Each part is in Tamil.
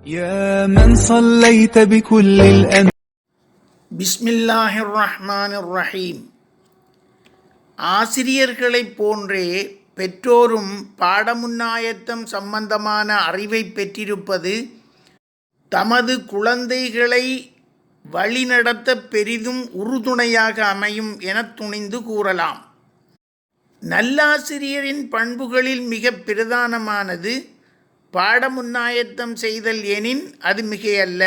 يا من صليت بكل الأنبياء பிஸ்மில்லாஹிர் ரஹ்மானிர் ரஹீம் ஆசிரியர்களைப் போன்றே பெற்றோரும் பாடமுன்னாயத்தம் சம்பந்தமான அறிவை பெற்றிருப்பது தமது குழந்தைகளை வழிநடத்த பெரிதும் உறுதுணையாக அமையும் என துணிந்து கூறலாம் நல்லாசிரியரின் பண்புகளில் மிக பிரதானமானது பாடமுன்னாயத்தம் செய்தல் எனின் அது மிகையல்ல.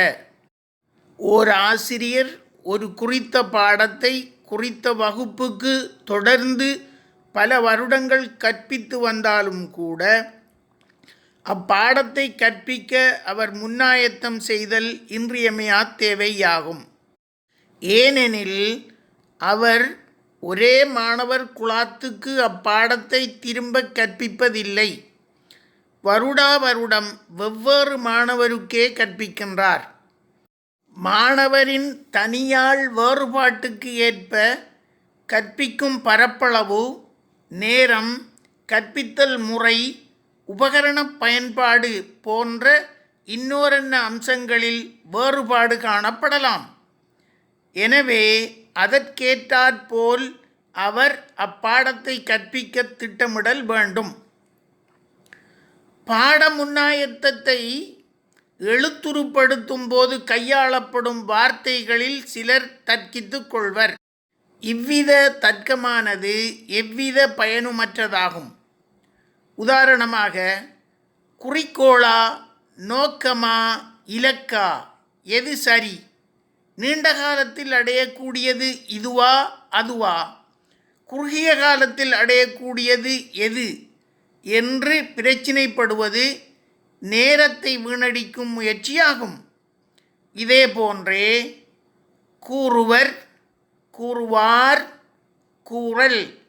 ஓர் ஆசிரியர் ஒரு குறித்த பாடத்தை குறித்த வகுப்புக்கு தொடர்ந்து பல வருடங்கள் கற்பித்து வந்தாலும் கூட அப்பாடத்தை கற்பிக்க அவர் முன்னாயத்தம் செய்தல் இன்றியமையா தேவையாகும். ஏனெனில் அவர் ஒரே மாணவர் குலாத்துக்கு அப்பாடத்தை திரும்ப கற்பிப்பதில்லை. வருடா வருடம் வெவ்வேறு மாணவருக்கே கற்பிக்கின்றார். மாணவரின் தனியாள் வேறுபாட்டுக்கு ஏற்ப கற்பிக்கும் பரப்பளவு நேரம் கற்பித்தல் முறை உபகரண பயன்பாடு போன்ற இன்னோரன்ன அம்சங்களில் வேறுபாடு காணப்படலாம். எனவே அதற்கேற்றாற்போல் அவர் அப்பாடத்தை கற்பிக்க திட்டமிடல் வேண்டும். பாட முன்னாயத்தத்தை எழுத்துருப்படுத்தும் போது கையாளப்படும் வார்த்தைகளில் சிலர் தர்க்கித்துக் கொள்வர். இவ்வித தர்க்கமானது எவ்வித பயனுமற்றதாகும்? உதாரணமாக குறிக்கோளா நோக்கமா இலக்கா எது சரி? நீண்ட காலத்தில் அடையக்கூடியது இதுவா அதுவா? குறுகிய காலத்தில் அடையக்கூடியது எது? என்று பிரச்சினைப்படுவது நேரத்தை வீணடிக்கும் முயற்சியாகும். இதே போன்றே கூறுவர் கூறுவார் கூறல்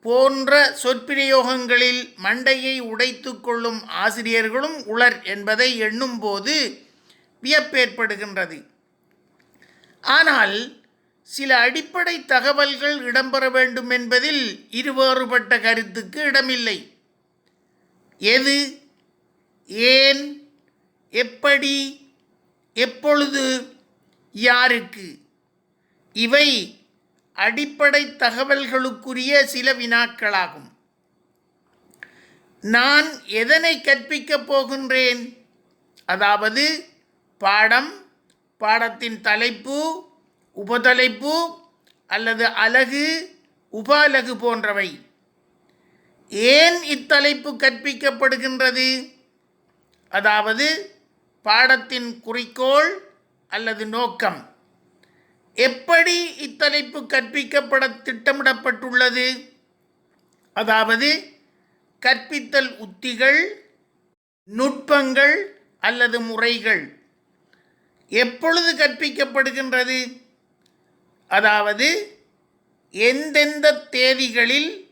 போன்ற சொற்பிரயோகங்களில் மண்டையை உடைத்து கொள்ளும் ஆசிரியர்களும் உளர் என்பதை எண்ணும்போது வியப்பேற்படுகின்றது. ஆனால் சில அடிப்படை தகவல்கள் இடம்பெற வேண்டும் என்பதில் இருவேறுபட்ட கருத்துக்கு இடமில்லை. எது? ஏன்? எப்படி? எப்பொழுது? யாருக்கு? இவை அடிப்படை தகவல்களுக்குரிய சில வினாக்களாகும். நான் எதனை கற்பிக்கப் போகின்றேன்? அதாவது பாடம் பாடத்தின் தலைப்பு உபதலைப்பு அல்லது அலகு உப அலகு போன்றவை. ஏன் இத்தலைப்பு கற்பிக்கப்படுகின்றது? அதாவது பாடத்தின் குறிக்கோள் அல்லது நோக்கம். எப்படி இத்தலைப்பு கற்பிக்கப்பட திட்டமிடப்பட்டுள்ளது? அதாவது கற்பித்தல் உத்திகள் நுட்பங்கள் அல்லது முறைகள் எப்பொழுது கற்பிக்கப்படுகின்றது? அதாவது எந்தெந்த தேதிகளில்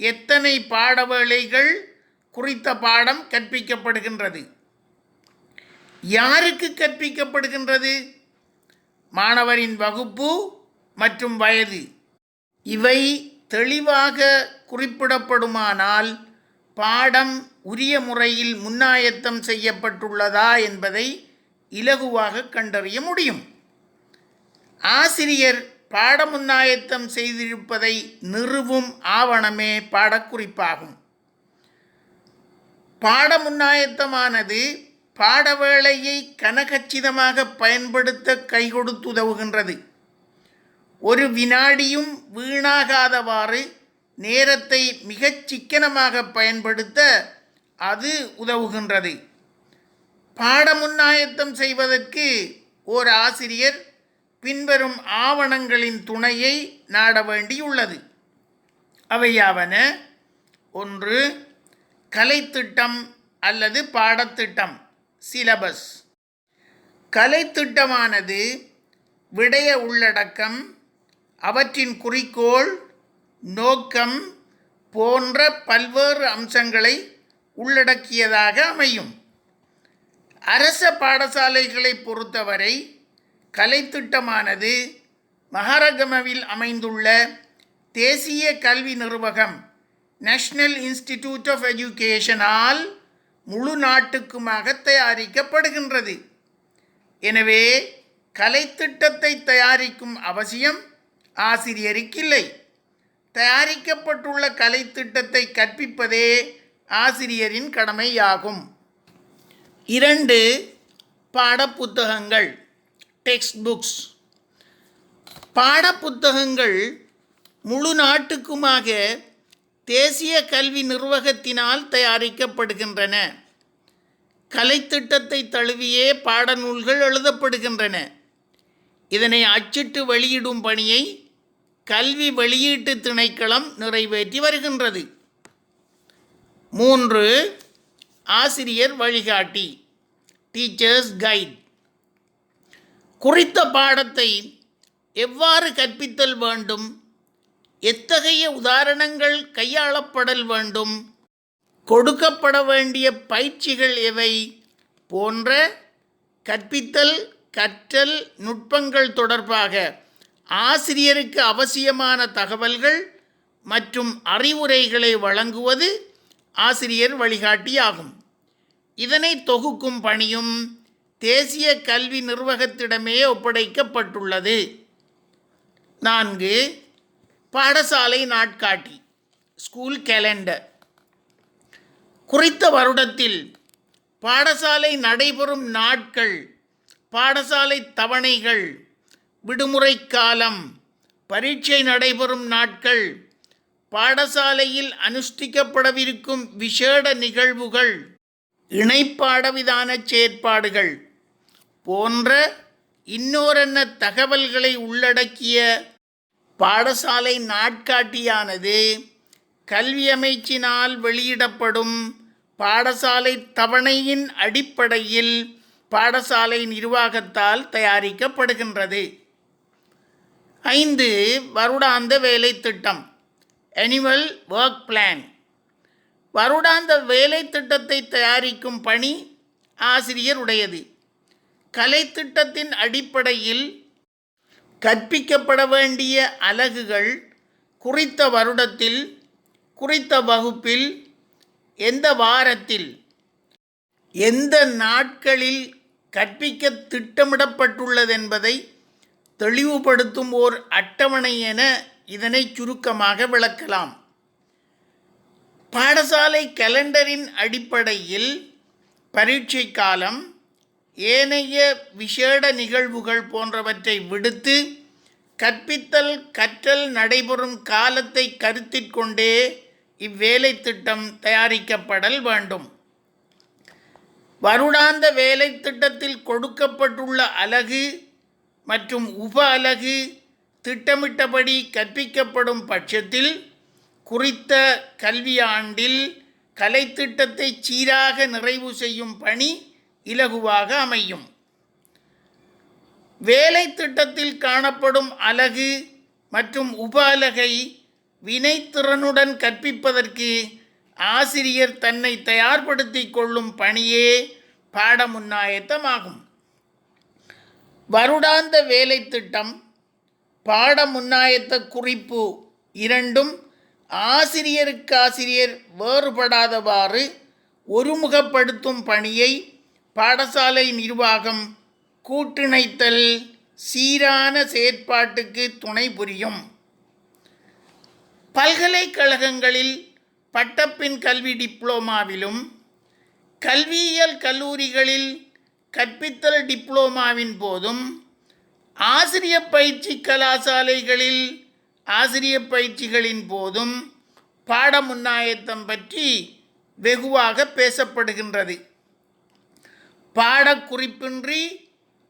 எத்தனை பாடவேளைகள் குறித்த பாடம் கற்பிக்கப்படுகின்றது? யாருக்கு கற்பிக்கப்படுகின்றது? மாணவரின் வகுப்பு மற்றும் வயது. இவை தெளிவாக குறிப்பிடப்படுமானால் பாடம் உரிய முறையில் முன்னாயத்தம் செய்யப்பட்டுள்ளதா என்பதை இலகுவாக கண்டறிய முடியும். ஆசிரியர் பாடமுன்னாயத்தம் செய்திருப்பதை நிறுவும் ஆவணமே பாடக்குறிப்பாகும். பாடமுன்னாயத்தமானது பாடவேளையை கனகச்சிதமாக பயன்படுத்த கை கொடுத்துதவுகின்றது ஒரு வினாடியும் வீணாகாதவாறு நேரத்தை மிகச் சிக்கனமாக பயன்படுத்த அது உதவுகின்றது. பாடமுன்னாயத்தம் செய்வதற்கு ஓர் ஆசிரியர் பின்வரும் ஆவணங்களின் துணையை நாட வேண்டியுள்ளது அவையாவன ஒன்று கலைத்திட்டம் அல்லது பாடத்திட்டம் சிலபஸ். கலைத்திட்டமானது விடய உள்ளடக்கம் அவற்றின் குறிக்கோள் நோக்கம் போன்ற பல்வேறு அம்சங்களை உள்ளடக்கியதாக அமையும். அரச பாடசாலைகளை பொறுத்தவரை கலைத்திட்டமானது மகாரகமவில் அமைந்துள்ள தேசிய கல்வி நிறுவகம் நேஷனல் இன்ஸ்டிடியூட் ஆஃப் எஜுகேஷனால் முழு நாட்டுக்குமாக தயாரிக்கப்படுகின்றது. எனவே கலைத்திட்டத்தை தயாரிக்கும் அவசியம் ஆசிரியருக்கில்லை. தயாரிக்கப்பட்டுள்ள கலைத்திட்டத்தை கற்பிப்பதே ஆசிரியரின் கடமையாகும். இரண்டு பாடப்புத்தகங்கள். டெக்ஸ்ட் புக்ஸ் பாடப்புத்தகங்கள் முழு நாட்டுக்குமாக தேசிய கல்வி நிர்வாகத்தினால் தயாரிக்கப்படுகின்றன. கலைத்திட்டத்தை தழுவியே பாடநூல்கள் எழுதப்படுகின்றன. இதனை அச்சிட்டு வெளியிடும் பணியை கல்வி வெளியீட்டு திணைக்களம் நிறைவேற்றி வருகின்றது. மூன்று ஆசிரியர் வழிகாட்டி. டீச்சர்ஸ் கைட் குறித்த பாடத்தை எவ்வாறு கற்பித்தல் வேண்டும்? எத்தகைய உதாரணங்கள் கையாளப்படல் வேண்டும்? கொடுக்கப்பட வேண்டிய பயிற்சிகள் எவை? போன்ற கற்பித்தல் கற்றல் நுட்பங்கள் தொடர்பாக ஆசிரியருக்கு அவசியமான தகவல்கள் மற்றும் அறிவுரைகளை வழங்குவது ஆசிரியர் வழிகாட்டியாகும். இதனை தொகுக்கும் பணியும் தேசிய கல்வி நிர்வாகத்திடமே ஒப்படைக்கப்பட்டுள்ளது. நான்கு பாடசாலை நாட்காட்டி ஸ்கூல் கேலண்டர் குறித்த வருடத்தில் பாடசாலை நடைபெறும் நாட்கள் பாடசாலை தவணைகள் விடுமுறை காலம் பரீட்சை நடைபெறும் நாட்கள் பாடசாலையில் அனுஷ்டிக்கப்படவிருக்கும் விசேட நிகழ்வுகள் இணைப்பாடவிதான செயற்பாடுகள். போன்ற இன்னோரென்ன தகவல்களை உள்ளடக்கிய பாடசாலை நாட்காட்டியானது கல்வி அமைச்சினால் வெளியிடப்படும் பாடசாலை தவணையின் அடிப்படையில் பாடசாலை நிர்வாகத்தால் தயாரிக்கப்படுகின்றது. ஐந்து வருடாந்த வேலை திட்டம் அனிமல் ஒர்க் பிளான் வருடாந்த வேலை திட்டத்தை தயாரிக்கும் பணி ஆசிரியருடையது. கலை கலைத்திட்டத்தின் அடிப்படையில் கற்பிக்கப்பட வேண்டிய அலகுகள் குறித்த வருடத்தில் குறித்த வகுப்பில் எந்த வாரத்தில் எந்த நாட்களில் கற்பிக்க திட்டமிடப்பட்டுள்ளதென்பதை தெளிவுபடுத்தும் ஓர் அட்டவணை என இதனை சுருக்கமாக விளக்கலாம். பாடசாலை கலண்டரின் அடிப்படையில் பரீட்சை காலம் ஏனைய விசேட நிகழ்வுகள் போன்றவற்றை விடுத்து கற்பித்தல் கற்றல் நடைபெறும் காலத்தை கருத்தில் கொண்டே இவ்வேலை திட்டம் தயாரிக்கப்படல் வேண்டும். வருடாந்த வேலை திட்டத்தில் கொடுக்கப்பட்டுள்ள அலகு மற்றும் உப அலகு திட்டமிட்டபடி கற்பிக்கப்படும் பட்சத்தில் குறித்த கல்வியாண்டில் கலைத்திட்டத்தை சீராக நிறைவு செய்யும் பணி இலகுவாக அமையும். வேலை திட்டத்தில் காணப்படும் அலகு மற்றும் உப அலகை வினைத்திறனுடன் கற்பிப்பதற்கு ஆசிரியர் தன்னை தயார்படுத்தி கொள்ளும் பணியே பாடமுன்னாயத்தமாகும். வருடாந்த வேலை திட்டம் பாட முன்னாயத்த குறிப்பு இரண்டும் ஆசிரியருக்கு ஆசிரியர் வேறுபடாதவாறு ஒருமுகப்படுத்தும் பணியை பாடசாலை நிர்வாகம் கூட்டிணைத்தல் சீரான செயற்பாட்டுக்கு துணை புரியும். பல்கலைக்கழகங்களில் பட்டப்பின் கல்வி டிப்ளோமாவிலும் கல்வியியல் கல்லூரிகளில் கற்பித்தல் டிப்ளோமாவின் போதும் ஆசிரிய பயிற்சி கலாசாலைகளில் ஆசிரிய பயிற்சிகளின் போதும் பாட முன்னாயத்தம் பற்றி வெகுவாக பேசப்படுகின்றது. பாடக்குறிப்பின்றி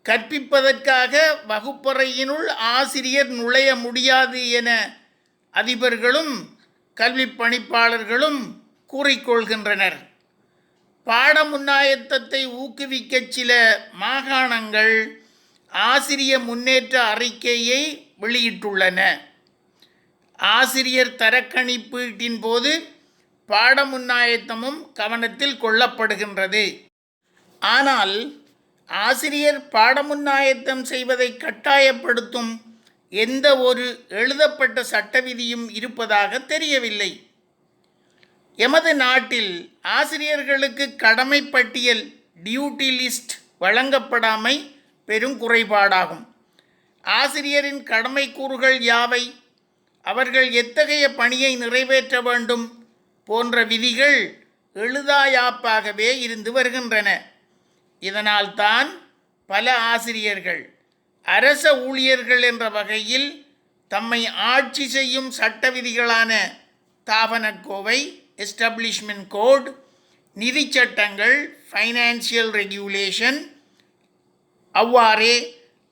கற்பிப்பதற்காக வகுப்பறையினுள் ஆசிரியர் நுழைய முடியாது என அதிபர்களும் கல்வி பணிப்பாளர்களும் கூறிக்கொள்கின்றனர் பாட முன்னாயத்தத்தை ஊக்குவிக்க சில மாகாணங்கள் ஆசிரிய முன்னேற்ற அறிக்கையை வெளியிட்டுள்ளன. ஆசிரியர் தரக்கணிப்பீட்டின் போது பாட முன்னாயத்தமும் கவனத்தில் கொள்ளப்படுகின்றது. ஆனால் ஆசிரியர் பாடமுன்னாயத்தம் செய்வதை கட்டாயப்படுத்தும் எந்த ஒரு எழுதப்பட்ட சட்ட விதியும் இருப்பதாக தெரியவில்லை. எமது நாட்டில் ஆசிரியர்களுக்கு கடமை பட்டியல் டியூட்டி லிஸ்ட் வழங்கப்படாமை பெரும் குறைபாடாகும். ஆசிரியரின் கடமை கூறுகள் யாவை? அவர்கள் எத்தகைய பணியை நிறைவேற்ற வேண்டும்? போன்ற விதிகள் எழுதாயாப்பாகவே இருந்து வருகின்றன. இதனால்தான் பல ஆசிரியர்கள் அரச ஊழியர்கள் என்ற வகையில் தம்மை ஆட்சி செய்யும் சட்ட விதிகளான தாபனக்கோவை எஸ்டப்ளிஷ்மெண்ட் கோட் நிதி சட்டங்கள் ஃபைனான்சியல் ரெகுலேஷன் அவ்வாறே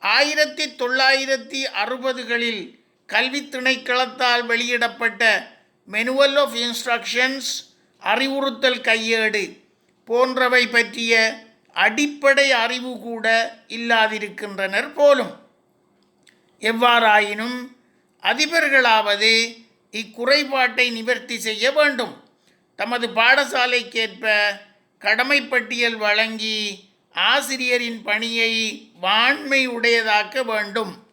ஆயிரத்தி தொள்ளாயிரத்தி அறுபதுகளில் கல்வி திணைக்களத்தால் வெளியிடப்பட்ட மெனுவல் ஆஃப் இன்ஸ்ட்ரக்ஷன்ஸ் அறிவுறுத்தல் கையேடு போன்றவை பற்றிய அடிப்படை அறிவு கூட இல்லாதிருக்கின்றனர் போலும். எவ்வாறாயினும் அதிபர்களாவது இக்குறைபாட்டை நிவர்த்தி செய்ய வேண்டும். தமது பாடசாலைக்கேற்ப கடமைப்பட்டியல் வழங்கி ஆசிரியரின் பணியை வாண்மை உடையதாக்க வேண்டும்.